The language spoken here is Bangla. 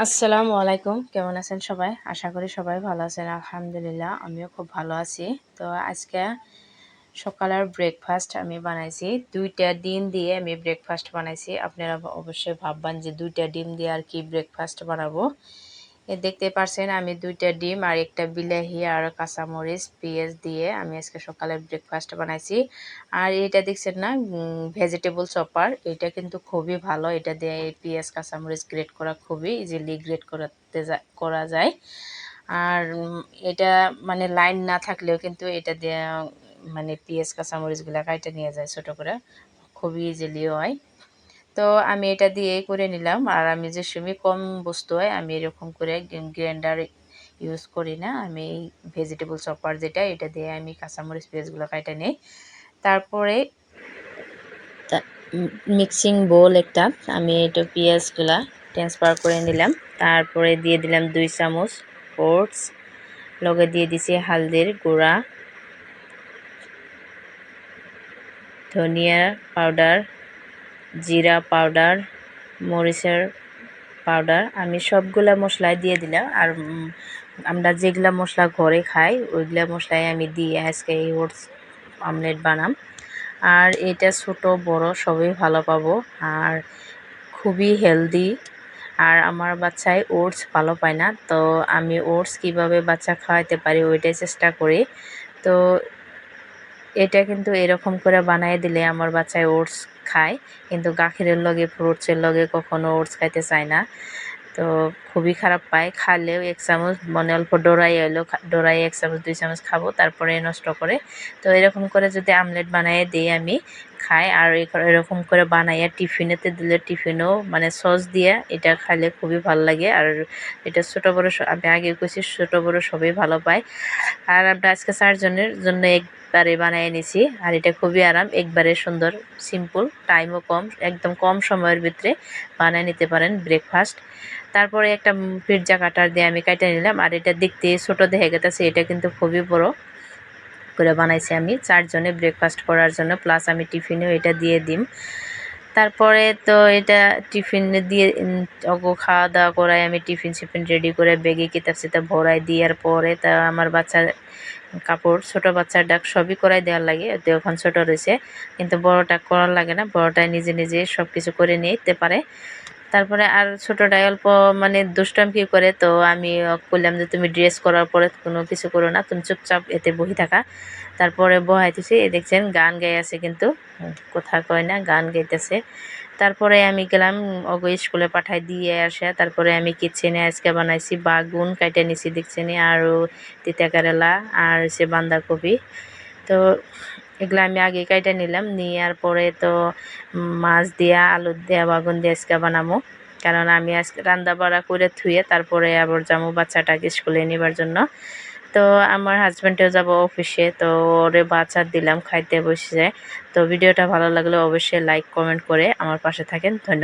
আসসালামু আলাইকুম। কেমন আছেন সবাই? আশা করি সবাই ভালো আছেন, আলহামদুলিল্লাহ। আমিও খুব ভালো আছি। তো আজকে সকালের ব্রেকফাস্ট আমি বানাইছি। দুইটা ডিম দিয়ে আমি ব্রেকফাস্ট বানাইছি। আপনারা অবশ্যই ভাববেন যে দুইটা ডিম দিয়ে আর কি ব্রেকফাস্ট বানাবো। দেখতে পারছেন, আমি দুইটা ডিম আর একটা বিলাহি আর কাঁচামরিচ, পেঁয়াজ দিয়ে আমি আজকে সকালে ব্রেকফাস্ট বানাইছি। আর এটা দেখছেন না ভেজিটেবল চপার এটা কিন্তু খুবই ভালো। এটা দিয়ে পেঁয়াজ, কাঁচামরিচ গ্রেট করা খুবই ইজিলি গ্রেট করতে করা যায়। আর এটা মানে লাইন না থাকলেও কিন্তু এটা দিয়ে মানে পেঁয়াজ, কাঁচামরিচগুলো কাইটে নিয়ে যায় ছোটো করে, খুবই ইজিলি হয়। তো আমি এটা দিয়ে করে নিলাম। আর আমি যে সময় কম বস্তু হয়, আমি এরকম করে গ্রাইন্ডার ইউজ করি না। আমি এই ভেজিটেবল চপার যেটা, এটা দিয়ে আমি কাঁচামরিচ, পেঁয়াজগুলো কাটা নিই। তারপরে মিক্সিং বোল একটা, আমি এটা পেঁয়াজগুলা ট্রান্সফার করে নিলাম। তারপরে দিয়ে দিলাম দুই চামচ ওটস লগে দিয়ে দিছি হালদির গুঁড়া, ধনিয়া পাউডার জিরা পাউডার, মরিচের পাউডার, আমি সবগুলা মশলাই দিয়ে দিলাম। আর আমরা যেগুলা মশলা ঘরে খাই, ওইগুলা মশলাই আমি দিয়ে আজকে এই ওটস আমলেট বানাম। আর এটা ছোট, বড়, সবই ভালো পাবো। আর খুবই হেলদি। আর আমার বাচ্চাই ওটস ভালো পায় না। তো আমি ওটস কীভাবে বাচ্চা খাওয়াতে পারি, ওইটাই চেষ্টা করি। তো এটা কিন্তু এরকম করে বানাই দিলে আমার বাচ্চায় ওটস খায়। কিন্তু গাখিরের লগে, ফ্রুটসের লগে কখনো ওটস খাইতে চায় না। তো খুবই খারাপ পায়। খালেও এক চামচ, মনে অল্প ডোরাই এলো ডোরাই এক চামচ, দুই চামচ খাব, তারপরে নষ্ট করে। তো এরকম করে যদি আমলেট বানিয়ে দিই আমি খাই আর এরকম করে বানাইয়া টিফিনেতে দিলে টিফিনও মানে সস দিয়ে এটা খাইলে খুবই ভালো লাগে। আর এটা ছোটো বড়ো আমি আগে কইছি ছোটো বড়ো সবই ভালো পায়। আর আমরা আজকে চারজনের জন্য একবারে বানিয়ে নিছি আর এটা খুবই আরাম, একবারে সুন্দর সিম্পল টাইমও কম, একদম কম সময়ের ভিতরে বানিয়ে নিতে পারেন ব্রেকফাস্ট তারপরে একটা পিৎজা কাটার দিয়ে আমি কাটে নিলাম। আর এটা দেখতে ছোটো দেখে গেতেছে, এটা কিন্তু খুবই বড়। করে বানাইছি আমি। চারজনে ব্রেকফাস্ট করার জন্য প্লাস আমি টিফিনেও এটা দিয়ে দিম। তারপরে তো এটা টিফিন দিয়ে অগো খাওয়া দাওয়া করাই আমি টিফিন সিফিন রেডি করে ব্যাগে কিতাব সিতাব ভরাই দেওয়ার পরে তা আমার বাচ্চা, কাপড়, ছোট বাচ্চার ডাক সবই করাই দেওয়ার লাগে। তো এখন ছোট রয়েছে, কিন্তু বড়টা করার লাগে না। বড়টাই নিজে নিজে সব কিছু করে নিতে পারে। তারপরে আর ছোটোটাই অল্প মানে দুষ্টামি করে, তো আমি বললাম যে তুমি ড্রেস করার পরে কোনো কিছু করো না, তুমি চুপচাপ এতে বহি থাকা। তারপরে বহাইতেছি এ দেখছেন গান গাই আছে কিন্তু, কথা কয় না, গান গাইতেছে। তারপরে আমি গেলাম অগ স্কুলে পাঠাই দিয়ে আসে, তারপরে আমি কিচেনে আজকে বানাইছি বাগুন, কাইটে নিছি দেখছেন আর তিতা কেরালা আর সে বাঁধাকপি। তো এগুলো আমি আগে কাইটে নিলাম নেওয়ার পরে তো মাছ দিয়া, আলু দিয়া, বাগুন দিয়ে আজকে বানাবো কারণ আমি আজকে রান্না বাড়া করে ধুয়ে তারপরে আবার যাব বাচ্চাটাকে স্কুলে নেবার জন্য। তো আমার হাজব্যান্ডেও যাব অফিসে, তো ওরে বাচ্চা দিলাম, খাইতে বসে তো ভিডিওটা ভালো লাগলে অবশ্যই লাইক কমেন্ট করে আমার পাশে থাকেন। ধন্যবাদ।